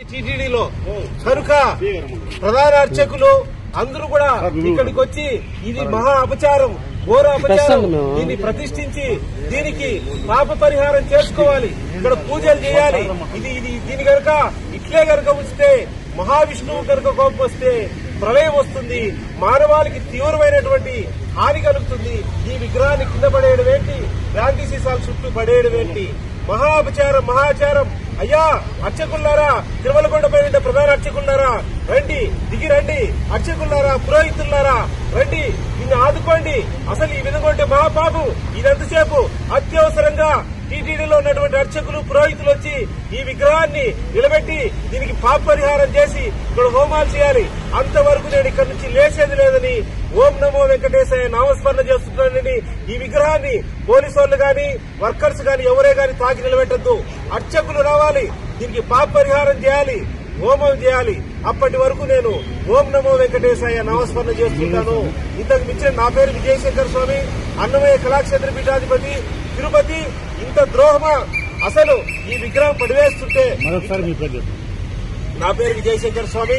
టీటీడీలో కనుక ప్రధాన అర్చకులు అందరూ కూడా ఇక్కడికి వచ్చి ఇది మహా అపచారం ఘోర అపచారం. దీన్ని ప్రతిష్ఠించి దీనికి పాప పరిహారం చేసుకోవాలి. ఇక్కడ పూజలు చేయాలి. ఇది ఇది దీని గనక ఇట్లే గనక ఉంచితే మహావిష్ణువు గనక కోపం వస్తే ప్రళయం వస్తుంది. మానవాళికి తీవ్రమైనటువంటి హాని కలుగుతుంది. ఈ విగ్రహాన్ని కింద పడేయడం ఏంటి? గాంధీ సీసాల చుట్టూ పడేయడం ఏంటి? మహా అపచారం మహాచారం. అయ్యా అర్చకులారా తిరుమలగొండపై ఉండే ప్రధాన అర్చకులారా రండి దిగి రండి అర్చకులారా పురోహితుల్లారా రండి నిన్ను ఆదుకోండి. అసలు ఈ విధంగా ఉంటే మహాపాపం. ఇదంతసేపు అత్యవసరంగా టీటీడీలో ఉన్నటువంటి అర్చకులు పురోహితులు వచ్చి ఈ విగ్రహాన్ని నిలబెట్టి దీనికి పాప పరిహారం చేసి ఇక్కడ హోమాలు చేయాలి. అంతవరకు నేను ఇక్కడ నుంచి లేచేది లేదని ఓం నమో వెంకటేశాయ నామస్మరణ చేస్తున్నానని ఈ విగ్రహాన్ని పోలీసు వాళ్ళు గాని వర్కర్స్ గాని ఎవరే గాని తాకి నిలబెట్టద్దు. అర్చకులు రావాలి. దీనికి పాప పరిహారం చేయాలి. హోమం చేయాలి. అప్పటి వరకు నేను ఓం నమో వెంకటేశాయ నామస్మరణ చేస్తుంటాను. ఇంతకు మించిన నా పేరు విజయశంకర్ స్వామి అన్నమయ్య కళాక్షేత్ర పీఠాధిపతి తిరుపతి ఇంత ద్రోహమా అసలు ఈ విగ్రహం పడివేస్తుంటే. నా పేరు విజయశంకర్ స్వామి